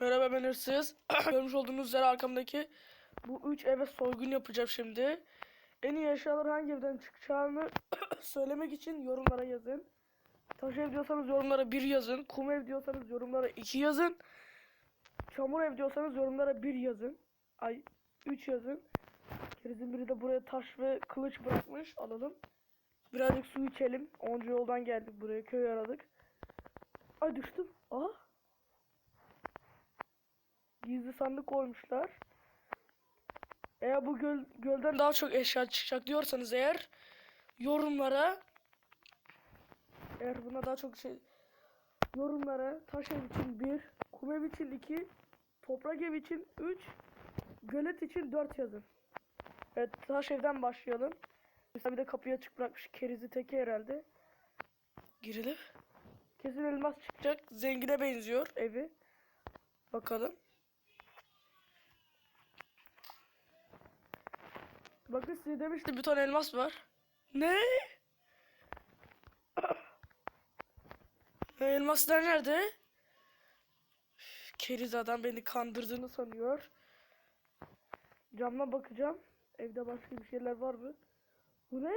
Merhaba ben hırsız. Görmüş olduğunuz üzere arkamdaki bu üç eve soygun yapacağım şimdi. En iyi eşyalar hangi evden çıkacağını söylemek için yorumlara yazın. Taş ev diyorsanız yorumlara bir yazın. Kum ev diyorsanız yorumlara iki yazın. Çamur ev diyorsanız yorumlara bir yazın. Ay üç yazın. Kerizin biri de buraya taş ve kılıç bırakmış. Alalım. Birazcık su içelim. Onca yoldan geldik buraya. Köy aradık. Ay düştüm. Aha. Gizli sandık koymuşlar. Eğer bu göl, gölden daha çok eşya çıkacak diyorsanız eğer yorumlara eğer buna daha çok şey yorumlara taş ev için 1, kum ev için 2, toprak ev için 3, gölet için 4 yazın. Evet taş evden başlayalım. Mesela bir de kapıyı açık bırakmış kerizi teki herhalde. Girelim. Kesin elmas çıkacak. Zengine benziyor evi. Bakalım. Bakın size demiştim bir ton elmas var. Ne? Elmaslar nerede? Keriz adam beni kandırdığını sanıyor. Camdan bakacağım. Evde başka bir şeyler var mı? Bu ne?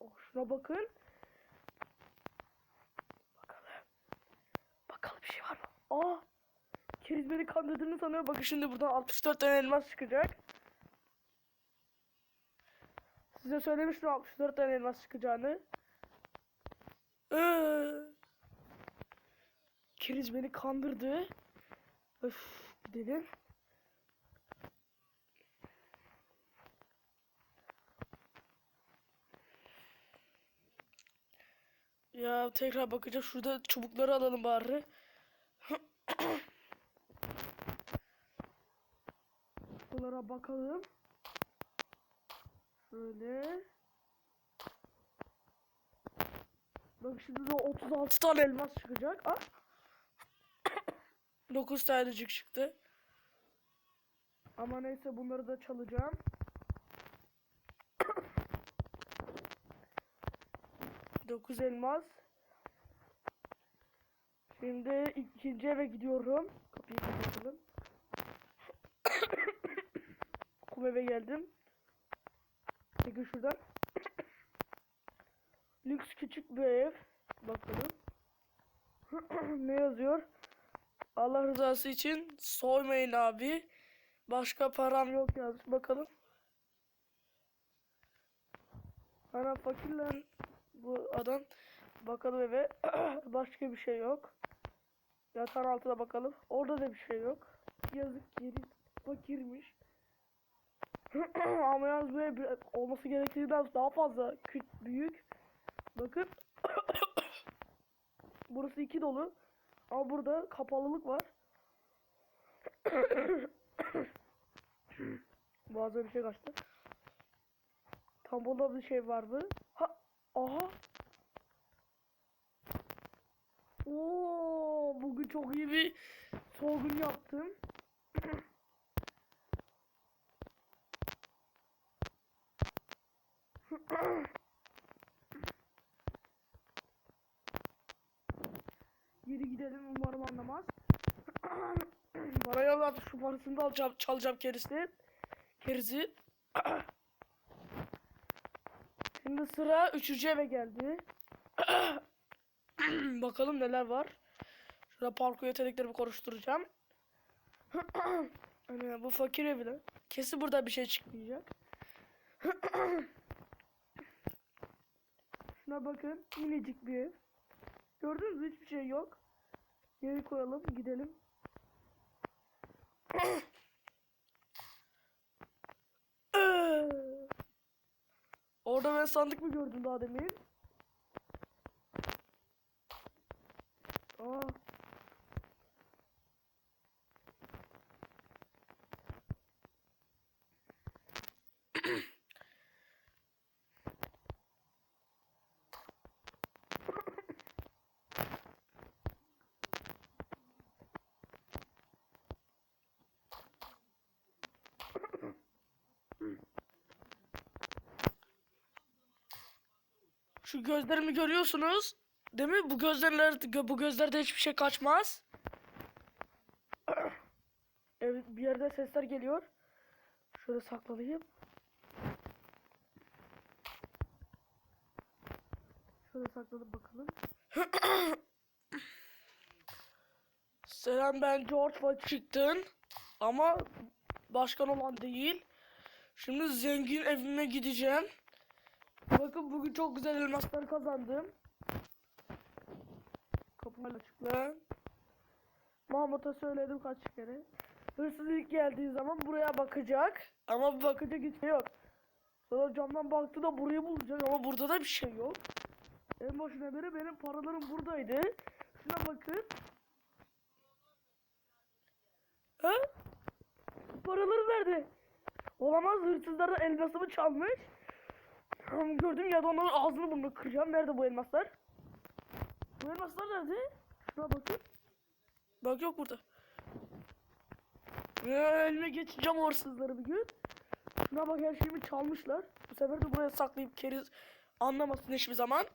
Oh, şuna bakın. Bakalım. Bakalım bir şey var mı? Aa! Keriz beni kandırdığını sanıyor. Bakın şimdi buradan 64 tane elmas çıkacak. Size söylemiştim 64 tane elmas çıkacağını. Ee, Keriz beni kandırdı. Öf, gidelim. Ya tekrar bakacağım. Şurada çubukları alalım bari. Bunlara bakalım. Şöyle. Bak şimdi de 36 tane elmas çıkacak. Ah. 9 tanecik çıktı. Ama neyse bunları da çalacağım. Dokuz elmas. Şimdi ikinci eve gidiyorum. Kapıyı kapatalım. Kum eve geldim. Peki şuradan. Lüks küçük bir ev. Bakalım. ne yazıyor? Allah rızası için soymayın abi. Başka param yok yazmış. Bakalım. Ana fakir lan bu adam. Bakalım eve. Başka bir şey yok. Yatağın altına bakalım. Orada da bir şey yok. Yazık geri fakirmiş. Ama yalnız bir- olması gerektiğinden daha fazla kü- büyük. Bakın. Burası iki dolu. Ama burada kapalılık var. Bazen bir şey kaçtı. Tamponda bir şey var mı? Ha, aha. Oo, bugün çok iyi bir soygun yaptım. Geri gidelim umarım anlamaz. Bana yalan şu parasını da alacağım, çalacağım kerisi. Kerisi. Şimdi sıra üçüncü eve geldi. Bakalım neler var. Şurada parkur yeteneklerimi konuşturacağım. Hani bu fakir evi de. Kesin burada bir şey çıkmayacak. Şuna bakın. Minicik bir ev. Gördünüz mü? Hiçbir şey yok. Geri koyalım. Gidelim. Orada ben sandık mı gördüm daha demin? Aa. Şu gözlerimi görüyorsunuz. Değil mi? Bu gözlerler bu gözlerde hiçbir şey kaçmaz. Evet bir yerde sesler geliyor. Şöyle saklanayım. Şöyle saklanıp bakalım. Selam ben George Washington. Ama başkan olan değil. Şimdi zengin evime gideceğim. Bakın bugün çok güzel elmaslar kazandım. Kapılar açık lan. Mahmut'a söyledim kaç kere. Hırsız ilk geldiği zaman buraya bakacak. Ama bakacak hiç şey yok. Sonra camdan baktı da burayı bulacak ama burada da bir şey yok. En başına beri benim paralarım buradaydı. Şuna bakın. Ha? Paraları nerede? Olamaz hırsızlar da elmasımı çalmış. Gördüm ya da onların ağzını burnunu kıracağım. Nerede bu elmaslar? Bu elmaslar nerede? Şuna bakın. Bak yok burada. Ya, elime geçeceğim o hırsızları bir gün. Şuna bak her şeyimi çalmışlar. Bu sefer de buraya saklayıp keriz anlamasın hiçbir zaman.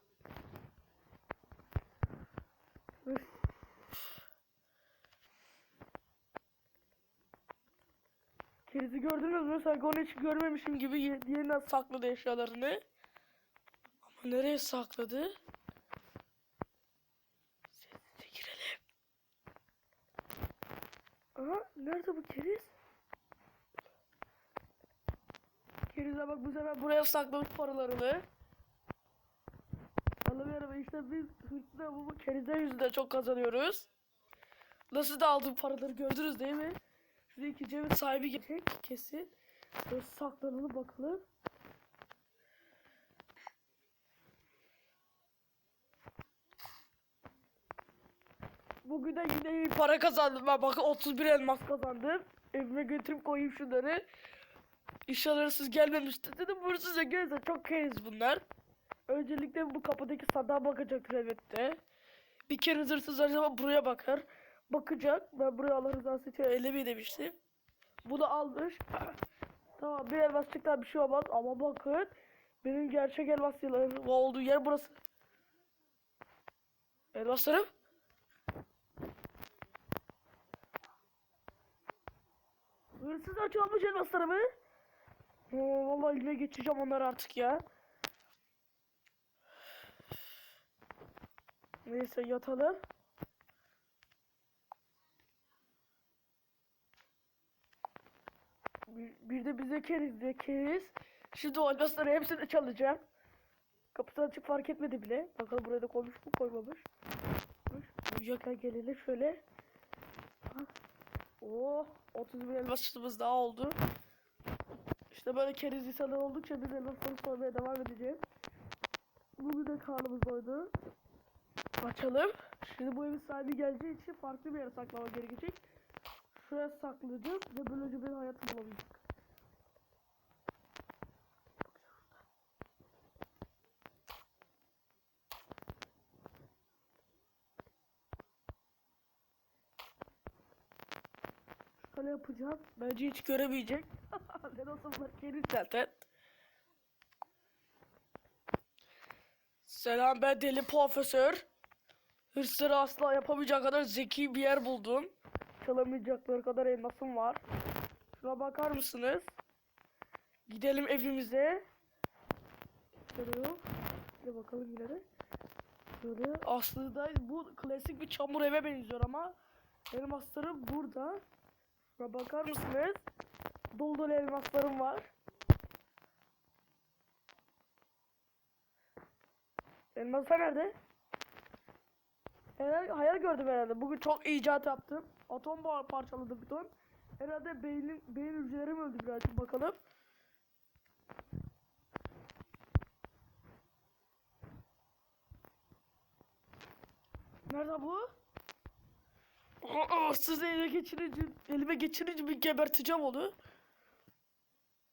Üf. Kerizi gördünüz mü? Sanki onu hiç görmemişim gibi yeniden sakladı eşyalarını. Ama nereye sakladı? Sessizce girelim. Aha nerede bu keriz? Keriz'e bak bu sefer buraya saklamış paralarını. Alamıyorum işte biz hırsızla bu kerizler yüzünden çok kazanıyoruz. Nasıl da aldığım paraları gördünüz değil mi? İki cebin sahibi gelecek kesin. Böyle saklanalım bakalım. Bugün de yine iyi para kazandım ben. Bakın 31 elmas kazandım. Evime götürüp koyayım şunları. İnşallah hırsız gelmemiştir dedim. Hırsız ya gelirse çok keriz bunlar. Öncelikle bu kapıdaki sandığa bakacaktır elbette. Bir kere hırsız her zaman buraya bakar. Bakacak. Ben buraya Allah rızası için ellemeyi demiştim. Bunu almış. tamam bir elmasçıktan bir şey olmaz ama bakın. Benim gerçek elmas yıllarım olduğu yer burası. Elmaslarım. Hırsız çalmış elmaslarımı. Oo, vallahi elime geçeceğim onları artık ya. Neyse yatalım. Bir, de bize keriz diye keriz. Şimdi o hepsini çalacağım. Kapısı açık fark etmedi bile. Bakalım buraya da koymuş mu koymamış. Uyuyakken gelelim şöyle. Ha. Oh 30 bin elmas çıtımız daha oldu. İşte böyle keriz insanlar oldukça biz elmasları soymaya devam edeceğiz. Bugün de karnımız doydu. Açalım. Şimdi bu evin sahibi geleceği için farklı bir yere saklama gerekecek. Şuraya saklayacağım ve böylece bir hayatım olabilecek. Şöyle yapacağım. Bence hiç göremeyecek. ben o zaman geri zaten. Selam ben deli profesör. Hırsları asla yapamayacak kadar zeki bir yer buldum. Çalamayacakları kadar elmasım var. Şuna bakar mısınız? Gidelim evimize. Yok. Şöyle bakalım ileri. Şöyle aslında bu klasik bir çamur eve benziyor ama elmaslarım burada. Şuna bakar mısınız? Dolu dolu elmaslarım var. Elmaslar nerede? Herhalde hayal gördüm herhalde. Bugün çok icat yaptım. Atom par- parçaladım bir ton. Herhalde beynin, beyin hücrelerim öldü birazcık bakalım. Nerede bu? Aa, siz elime geçirince, elime geçirince bir geberteceğim onu.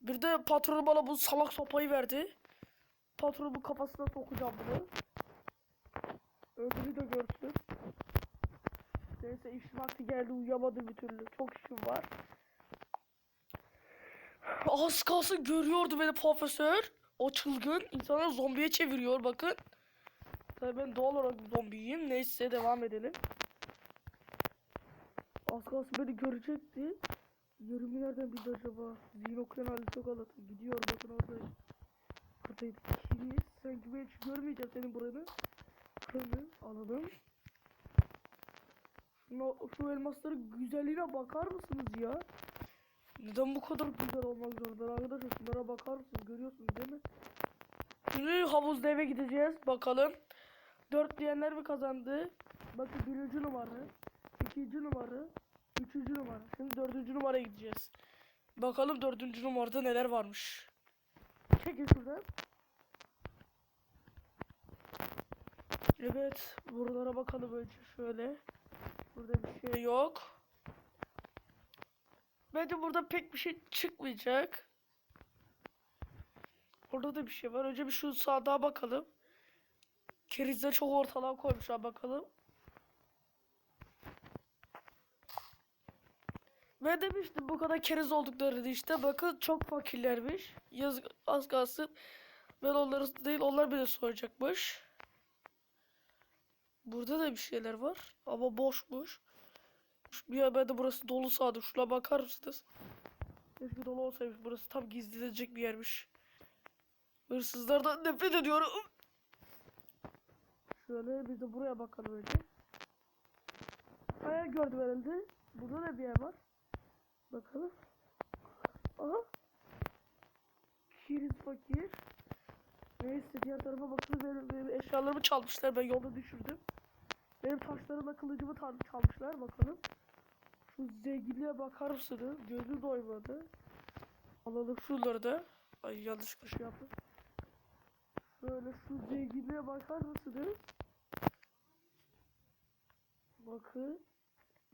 Bir de patron bana bu salak sopayı verdi. Patronumun kafasına sokacağım bunu. Öbürü de görsün. Neyse iş vakti geldi uyuyamadım bir türlü. Çok işim var. Az kalsın görüyordu beni profesör. O çılgın insanı zombiye çeviriyor bakın. Tabii ben doğal olarak zombiyim. Neyse devam edelim. Az kalsın beni görecekti. Yerimi nereden bildi acaba? Zihin okuyan hali çok anlatıyor. Gidiyor bakın oradayım. Buradaydı. Kiris. Sen gibi hiç görmeyeceğim senin buranı. Buranı alalım. Şu elmasların güzelliğine bakar mısınız ya? Neden bu kadar güzel olmak zorunda arkadaşlar? Şunlara bakar mısınız? Görüyorsunuz değil mi? Şimdi havuzda eve gideceğiz. Bakalım. Dört diyenler mi kazandı? Bakın birinci numara. ikinci numara. Üçüncü numara. Şimdi dördüncü numaraya gideceğiz. Bakalım dördüncü numarada neler varmış. Çekin şuradan. Evet. Buralara bakalım önce şöyle. Burada bir şey yok. Bence burada pek bir şey çıkmayacak. Orada da bir şey var. Önce bir şu sağda bakalım. Kerizde çok ortalığa koymuşlar bakalım. Ben demiştim bu kadar keriz olduklarını işte. Bakın çok fakirlermiş. Yazık az kalsın. Ben onları değil onlar bile soracakmış. Burada da bir şeyler var. Ama boşmuş. Bir ben de burası dolu sağdı. Şuna bakar mısınız? Keşke dolu olsaymış. Burası tam gizlenecek bir yermiş. Hırsızlardan nefret ediyorum. Şöyle biz de buraya bakalım önce. Hayal gördüm herhalde. Burada da bir yer var. Bakalım. Aha. Kiriz fakir. Neyse diğer tarafa bakalım. Benim, benim eşyalarımı çalmışlar. Ben yolda düşürdüm. Benim taşlarımla kılıcımı çalmışlar. Bakalım. Şu zenginliğe bakar mısınız? Gözü doymadı. Alalım şunları da. Ay yanlışlıkla şey yaptım. Şöyle şu zenginliğe bakar mısınız? Bakın.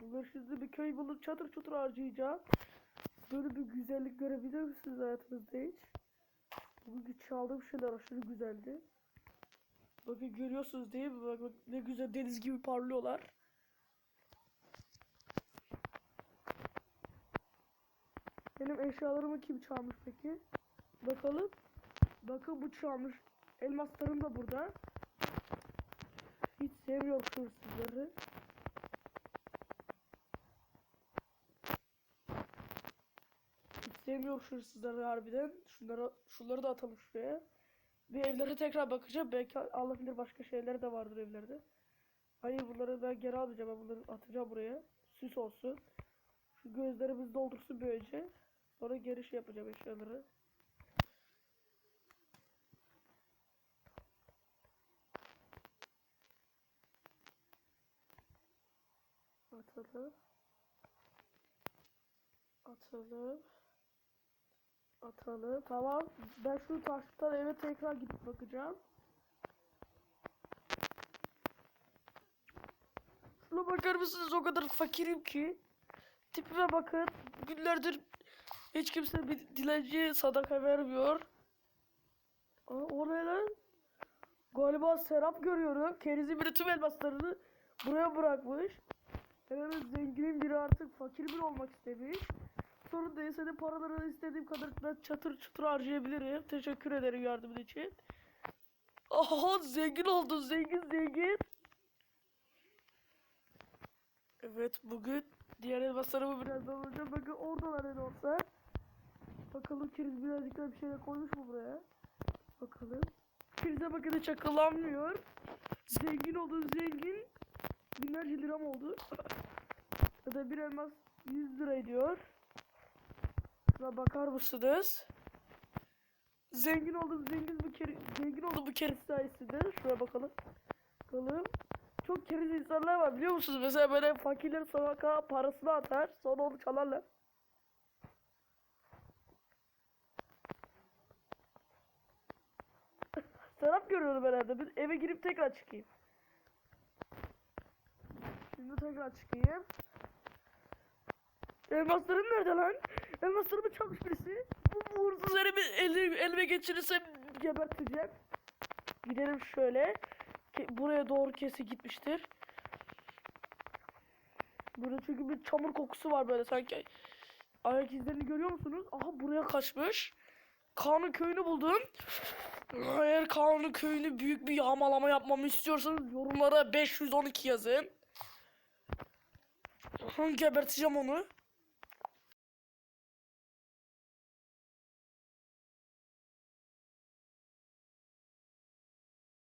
Bunlar şimdi bir köy bulup çatır çutur harcayacağım. Böyle bir güzellik görebilir misiniz hayatınızda hiç? Bugün çaldığım şeyler aşırı güzeldi. Bakın görüyorsunuz değil mi? Bak, ne güzel deniz gibi parlıyorlar. Benim eşyalarımı kim çalmış peki? Bakalım. Bakın bu çalmış. Elmaslarım da burada. Hiç sevmiyorum hırsızları. Hiç sevmiyorum hırsızları harbiden. Şunları, şunları da atalım şuraya. Bir evlere tekrar bakacağım. Belki Allah bilir başka şeyler de vardır evlerde. Hayır bunları ben geri alacağım. Ben bunları atacağım buraya. Süs olsun. Şu gözlerimiz doldursun böylece. Sonra geri şey yapacağım eşyaları. Atalım. Atalım. Atalım. Tamam. Ben şu taştan eve tekrar gidip bakacağım. Şuna bakar mısınız? O kadar fakirim ki. Tipime bakın. Günlerdir hiç kimse bir dilenciye sadaka vermiyor. Aa, o ne lan? Galiba Serap görüyorum. Kerizin biri tüm elmaslarını buraya bırakmış. Herhalde zenginin biri artık fakir bir olmak istemiş. Sorun değil senin paraları istediğim kadar çatır çutur harcayabilirim. Teşekkür ederim yardımın için. Aha zengin oldun zengin zengin. Evet bugün diğer elmaslarımı birazdan alacağım. Bakın oradalar ne olsa. Bakalım Kiriz birazcık daha bir şeyler koymuş mu buraya? Bakalım. Kiriz'e bakın hiç akıllanmıyor. Zengin oldun zengin. Binlerce liram oldu. ya da bir elmas 100 lira ediyor. Şuna bakar mısınız? Zengin oldum zengin bu kere zengin oldum bu keriz sayesinde. Şuraya bakalım. Bakalım. Çok keriz insanlar var biliyor musunuz? Mesela böyle fakirler sadaka parasını atar sonra onu çalarlar. Serap görüyorum herhalde. Bir eve girip tekrar çıkayım. Şimdi tekrar çıkayım. Elmaslarım nerede lan? Elmaslarımı çalmış birisi. Bu hırsız elimi, elime, elime geçirirsem geberteceğim. Gidelim şöyle. Buraya doğru kesi gitmiştir. Burada çünkü bir çamur kokusu var böyle sanki. Ayak izlerini görüyor musunuz? Aha buraya kaçmış. Kaan'ın köyünü buldum. Eğer Kaan'ın köyünü büyük bir yağmalama yapmamı istiyorsanız yorumlara 512 yazın. Geberteceğim onu.